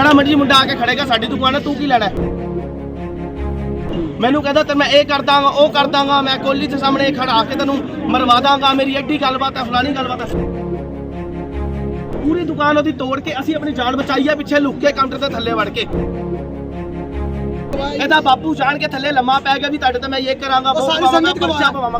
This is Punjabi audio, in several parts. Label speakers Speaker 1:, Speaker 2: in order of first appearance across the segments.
Speaker 1: ਜਿਹੜਾ ਮਰਜ਼ੀ ਮੁੰਡਾ ਆ ਕੇ ਖੜੇਗਾ ਸਾਡੀ ਦੁਕਾਨ ਹੈ ਤੂੰ ਕੀ ਲੈਣਾ? ਹੈ? ਮੈਨੂੰ ਕਹਿੰਦਾ ਤੇ ਮੈਂ ਇਹ ਕਰ ਦਾਂਗਾ ਉਹ ਕਰ ਦਾਂਗਾ ਮੈਂ ਕੋਲੀ ਦੇ ਸਾਹਮਣੇ ਖੜਾ ਕੇ ਤੈਨੂੰ ਮਰਵਾ ਦਾਂਗਾ ਮੇਰੀ ਐਡੀ ਗੱਲਬਾਤ ਹੈ ਫਲਾਣੀ ਗੱਲਬਾਤ ਹੈ ਪੂਰੀ ਦੁਕਾਨ ਉਹਦੀ ਤੋੜ ਕੇ ਅਸੀਂ ਆਪਣੀ ਜਾਨ ਬਚਾਈ ਹੈ ਪਿੱਛੇ ਲੁੱਕ ਕੇ ਕਾਊਂਟਰ ਦੇ ਥੱਲੇ ਵੜ ਕੇ। ਇਹਦਾ ਬਾਪੂ ਜਾਣ ਕੇ ਥੱਲੇ ਲੰਮਾ ਪੈ ਗਿਆ ਵੀ ਤੁਹਾਡੇ ਤੇ ਮੈਂ ਇਹ ਕਰਾਂਗਾ ਉਹ
Speaker 2: ਸਾਰੀ ਸੰਗਤ
Speaker 1: ਪਵਾਵਾਂਗਾ।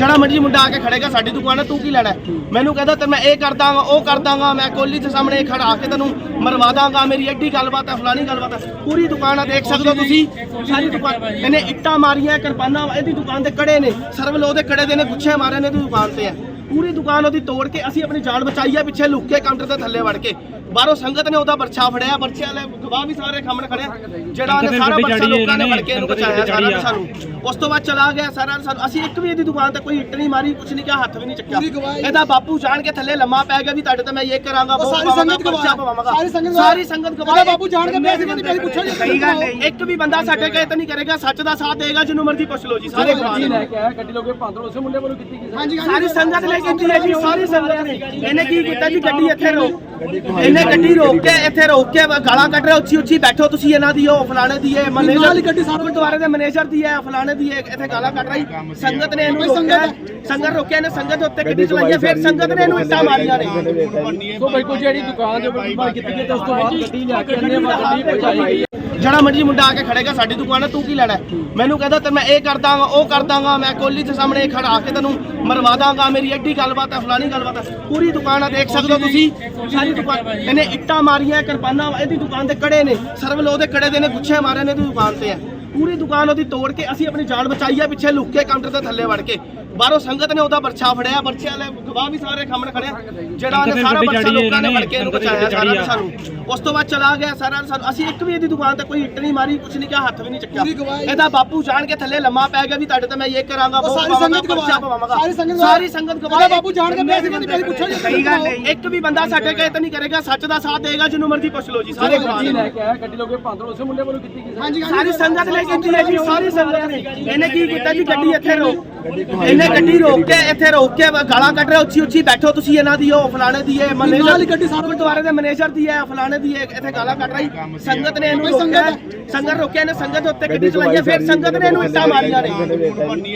Speaker 1: ਜਿਹੜਾ ਮਰਜ਼ੀ ਮੁੰਡਾ ਆ ਕੇ ਖੜੇਗਾ ਸਾਡੀ ਦੁਕਾਨ ਹੈ ਤੂੰ ਕੀ ਲੈਣਾ? ਹੈ? ਮੈਨੂੰ ਕਹਿੰਦਾ ਤੇ ਮੈਂ ਇਹ ਕਰ ਦਾਂਗਾ ਉਹ ਕਰ ਦਾਂਗਾ ਮੈਂ ਕੋਲੀ ਦੇ ਸਾਹਮਣੇ ਖੜਾ ਕੇ ਤੈਨੂੰ ਮਰਵਾ ਦਾਂਗਾ ਮੇਰੀ ਐਡੀ ਗੱਲਬਾਤ ਹੈ ਫਲਾਣੀ ਗੱਲਬਾਤ ਹੈ ਪੂਰੀ ਦੁਕਾਨ ਆ ਦੇਖ ਸਕਦੇ ਹੋ ਤੁਸੀਂ। ਸਾਰੀ ਦੁਕਾਨ ਇਹਨੇ ਇੱਟਾਂ ਮਾਰੀਆਂ ਕਿਰਪਾਨਾਂ ਇਹਦੀ ਦੁਕਾਨ ਦੇ ਕੜੇ ਨੇ ਸਰਵ ਲੋ ਦੇ ਕੜੇ ਦੇ ਨੇ ਗੁੱਛੇ ਮਾਰੇ ਨੇ ਇਹਦੀ ਦੁਕਾਨ ਤੇ ਹੈ ਪੂਰੀ ਦੁਕਾਨ ਉਹਦੀ ਤੋੜ ਕੇ ਅਸੀਂ ਆਪਣੀ ਜਾਨ ਬਚਾਈ ਹੈ ਪਿੱਛੇ ਲੁੱਕ ਕੇ ਕਾਊਂਟਰ ਦੇ ਥੱਲੇ ਵੜ ਕੇ। ਬਾਹਰੋਂ ਸੰਗਤ ਨੇ ਉਹਦਾ ਪਰਛਾ ਫੜਿਆ ਪਰਚੇ ਵਾਲੇ ਗਵਾਹ ਵੀ ਸਾਰੇ ਖਮਣ ਖੜੇ ਜਿਹੜਾ ਉਹਨੇ ਸਾਰਾ ਪਰਚਾ ਲੋਕਾਂ ਨੇ ਫੜ ਕੇ ਇਹਨੂੰ ਬਚਾਇਆ ਸਾਰਾ ਸਾਨੂੰ। ਉਸ ਤੋਂ ਬਾਅਦ ਚਲਾ ਗਿਆ ਸਾਰਾ ਸਾਨੂੰ ਅਸੀਂ ਇੱਕ ਵੀ ਇਹਦੀ ਦੁਕਾਨ ਤੇ ਕੋਈ ਇੱਟ ਨਹੀਂ ਮਾਰੀ ਕੁਛ ਨਹੀਂ ਕਿਹਾ ਹੱਥ ਵੀ ਨਹੀਂ ਚੱਕਿਆ। ਇਹਦਾ ਬਾਪੂ ਜਾਣ ਕੇ ਥੱਲੇ ਲੰਮਾ ਪੈ ਗਿਆ ਵੀ ਤੁਹਾਡੇ ਤੇ ਮੈਂ ਇਹ ਕਰਾਂਗਾ ਉਹ
Speaker 2: ਸਾਰੀ ਸੰਗਤ ਗਵਾਹ
Speaker 1: ਪਰਚਾ ਪਵਾਵਾਂਗਾ
Speaker 2: ਸਾਰੀ ਸੰਗਤ ਗਵਾਹ
Speaker 1: ਸਾਰੀ ਸੰਗਤ ਗਵਾਹ
Speaker 2: ਇਹਦਾ ਬਾਪੂ ਜਾਣ ਕੇ ਪਿਆ ਸੀ ਕਹਿੰਦੀ ਪਹਿਲੀ ਪੁੱਛੋ ਜੀ
Speaker 1: ਸਹੀ ਗੱਲ ਹੈ ਇੱਕ ਵੀ ਬੰਦਾ ਸਾਡੇ ਕਹੇ ਤਾਂ ਨਹੀਂ ਕਰੇਗਾ ਸੱਚ ਦਾ ਸਾਥ ਦੇਗਾ ਜਿਹਨੂੰ ਮਰਜ਼ੀ ਪੁੱਛ ਲਓ ਜੀ ਸਾਰੇ ਗਵਾਹ ਨੇ।
Speaker 3: ਲੈ ਕੇ ਆਇਆ ਗੱਡੀ ਲੋਕੇ ਪਾਂਦਰੋਂ ਉਸੇ ਮੁੰਡੇ ਵੱਲੋਂ ਕੀਤੀ ਗਈ
Speaker 2: ਹਾਂਜੀ।
Speaker 1: ਸਾਰੀ ਸੰਗਤ ਨੇ ਕੀਤੀ ਹੈ ਜੀ? ਸਾਰੀ ਸੰਗਤ ਨੇ। ਇਹਨੇ ਕੀ ਕੀਤਾ ਜੀ? ਗੱਡੀ ਇੱਥੇ ਰੋਕ ਇਹਨੇ ਗੱਡੀ ਰੋਕ ਕੇ ਇੱਥੇ ਰੋਕ ਕੇ ਗਾਲਾਂ ਕੱਢ ਰਿਹਾ ਉੱਚੀ ਉੱਚੀ ਬੈਠੋ ਤੁਸੀਂ ਇਹਨਾਂ ਦੀ ਉਹ ਫਲਾਣੇ ਦੀ ਹੈ
Speaker 2: ਨਾਲ ਹੀ ਗੱਡੀ ਸਾਰਾ-
Speaker 1: ਗੁਰਦੁਆਰੇ ਦੇ ਮੈਨੇਜਰ ਦੀ ਹੈ ਫਲਾਣੇ ਦੀ ਹੈ ਇੱਥੇ ਗਾਲਾਂ ਕੱਢ ਰਹੀ। ਸੰਗਤ ਨੇ ਇਹਨੂੰ ਰੋਕਿਆ ਸੰਗਤ ਰੋਕਿਆ ਇਹਨੇ ਸੰਗਤ ਉੱਤੇ ਗੱਡੀ ਚਲਾਈ ਫਿਰ ਸੰਗਤ ਨੇ ਇਹਨੂੰ ਇੱਟਾਂ ਮਾਰੀਆਂ ਨੇ।
Speaker 3: ਸੋ ਬਿਲਕੁਲ ਜਿਹੜੀ ਦੁਕਾਨ ਦੇ ਉੱਪਰ ਮਾਰ ਕੀਤੀ ਗਈ ਤੇ ਉਸ ਤੋਂ ਬਾਅਦ ਗੱਡੀ ਲਿਆ ਕੇ ਅੰਨੇ ਗੱਡੀ ਪਹੁੰਚਾਈ ਗਈ
Speaker 1: ਜਿਹੜਾ ਮਰਜ਼ੀ ਮੁੰਡਾ ਆ ਕੇ ਖੜੇਗਾ ਸਾਡੀ ਦੁਕਾਨ ਹੈ ਤੂੰ ਕੀ ਲੈਣਾ? ਮੈਨੂੰ ਕਹਿੰਦਾ ਤੇ ਮੈਂ ਇਹ ਕਰ ਦਾਂਗਾ ਉਹ ਕਰ ਦਾਂਗਾ ਮੈਂ ਕੋਲੀ ਦੇ ਸਾਹਮਣੇ ਖੜਾ ਕੇ ਤੈਨੂੰ ਮਰਵਾ ਦਾਂਗਾ ਮੇਰੀ ਐਡੀ ਗੱਲਬਾਤ ਹੈ ਫਲਾਣੀ ਗੱਲਬਾਤ ਹੈ ਪੂਰੀ ਦੁਕਾਨ ਆ ਦੇਖ ਸਕਦੇ ਹੋ ਤੁਸੀਂ ਸਾਰੀ ਦੁਕਾਨ ਇਹਨੇ ਇੱਟਾਂ ਮਾਰੀਆਂ ਕਿਰਪਾਨਾਂ ਇਹਦੀ ਦੁਕਾਨ ਦੇ ਕੜੇ ਨੇ ਸਰਵ ਲੋ ਦੇ ਕੜੇ ਦੇ ਨੇ ਗੁੱਛੇ ਮਾਰੇ ਨੇ ਇਹਦੀ ਦੁਕਾਨ ਤੇ ਹੈ ਪੂਰੀ ਦੁਕਾਨ ਉਹਦੀ ਤੋੜ ਕੇ ਅਸੀਂ ਆਪਣੀ ਜਾਨ ਬਚਾਈ ਹੈ ਪਿੱਛੇ ਲੁੱਕ ਕੇ ਕਾਊਂਟਰ ਦੇ ਥੱਲੇ ਵੜ ਕੇ। ਬਾਹਰੋਂ ਸੰਗਤ ਨੇ ਉਹਦਾ ਪਰਛਾ ਫੜਿਆ ਪਰਚੇ ਵਾਲੇ ਗਵਾਹ ਵੀ ਸਾਰੇ ਖਮਣ ਖੜੇ ਜਿਹੜਾ ਉਹਨੇ ਸਾਰਾ ਪਰਚਾ ਲੋਕਾਂ ਨੇ ਫੜ ਕੇ ਇਹਨੂੰ ਬਚਾਇਆ ਸਾਰਾ ਸਾਨੂੰ। ਉਸ ਤੋਂ ਬਾਅਦ ਚਲਾ ਗਿਆ ਸਾਰਾ ਸਾਨੂੰ। ਅਸੀਂ ਇੱਕ ਵੀ ਇਹਦੀ ਦੁਕਾਨ ਤੇ ਕੋਈ ਇੱਟ ਨਹੀਂ ਮਾਰੀ ਕੁਛ ਨਹੀਂ ਕਿਹਾ ਹੱਥ ਵੀ ਨਹੀਂ ਚੱਕਿਆ। ਇਹਦਾ ਬਾਪੂ ਜਾਣ ਕੇ ਥੱਲੇ ਲੰਮਾ ਪੈ ਗਿਆ ਵੀ ਤੁਹਾਡੇ ਤੇ ਮੈਂ ਇਹ ਕਰਾਂਗਾ ਉਹ
Speaker 2: ਸਾਰੀ ਸੰਗਤ ਗਵਾਹ ਸਾਰੀ ਸੰਗਤ ਗਵਾਹ
Speaker 1: ਸਾਰੀ ਸੰਗਤ ਗਵਾਹ
Speaker 2: ਇਹਦਾ ਬਾਪੂ ਜਾਣ ਕੇ ਪਿਆ ਸੀ ਕਹਿੰਦੀ ਪਹਿਲੀ ਪੁੱਛੋ ਜੀ
Speaker 1: ਸਹੀ ਗੱਲ ਹੈ ਇੱਕ ਵੀ ਬੰਦਾ ਸਾਡੇ ਕਹੇ ਤਾਂ ਨਹੀਂ ਕਰੇਗਾ ਸੱਚ ਦਾ ਸਾਥ ਦੇਗਾ ਜਿਹਨੂੰ ਮਰਜ਼ੀ ਪੁੱਛ ਲਓ ਜੀ ਸਾਰੇ ਗਵਾਹ ਨੇ।
Speaker 3: ਲੈ ਕੇ ਆਇਆ ਗੱਡੀ ਲੋਕੇ ਪਾਂਦਰੋਂ ਉਸੇ ਮੁੰਡੇ ਵੱਲੋਂ ਕੀਤੀ ਗਈ
Speaker 1: ਸਾਰੀ ਸੰਗਤ ਨੇ ਕੀਤੀ ਹੈ ਜੀ ਸਾਰੀ ਸੰਗਤ ਨੇ। ਇਹਨੇ ਕੀ ਕੀਤਾ ਜੀ ਗੱਡੀ ਇੱਥੇ ਰੋਕ ਇਹਨੇ ਗੱਡੀ ਰੋਕ ਕੇ ਇੱਥੇ ਰੋਕ ਕੇ ਗਾਲਾਂ ਕੱਢ ਰਿਹਾ ਉੱਚੀ ਉੱਚੀ ਬੈਠੋ ਤੁਸੀਂ ਇਹਨਾਂ ਦੀ ਉਹ ਫਲਾਣੇ ਦੀ ਹੈ
Speaker 2: ਨਾਲ
Speaker 1: ਮੈਨੇਜਰ
Speaker 2: ਹੀ ਗੱਡੀ ਸਾਰਾ-
Speaker 1: ਗੁਰਦੁਆਰੇ ਦੇ ਮੈਨੇਜਰ ਦੀ ਹੈ ਫਲਾਣੇ ਦੀ ਹੈ ਇੱਥੇ ਗਾਲਾਂ ਕੱਢ ਰਹੀ। ਸੰਗਤ ਨੇ ਇਹਨੂੰ
Speaker 2: ਸੰਗਤ
Speaker 1: ਰੋਕਿਆ ਸੰਗਤ ਰੋਕਿਆ ਇਹਨੇ ਸੰਗਤ ਉੱਤੇ ਗੱਡੀ ਚਲਾਈ ਹੈ ਫਿਰ ਸੰਗਤ ਨੇ ਇਹਨੂੰ ਇੱਟਾਂ ਮਾਰੀਆਂ ਨੇ।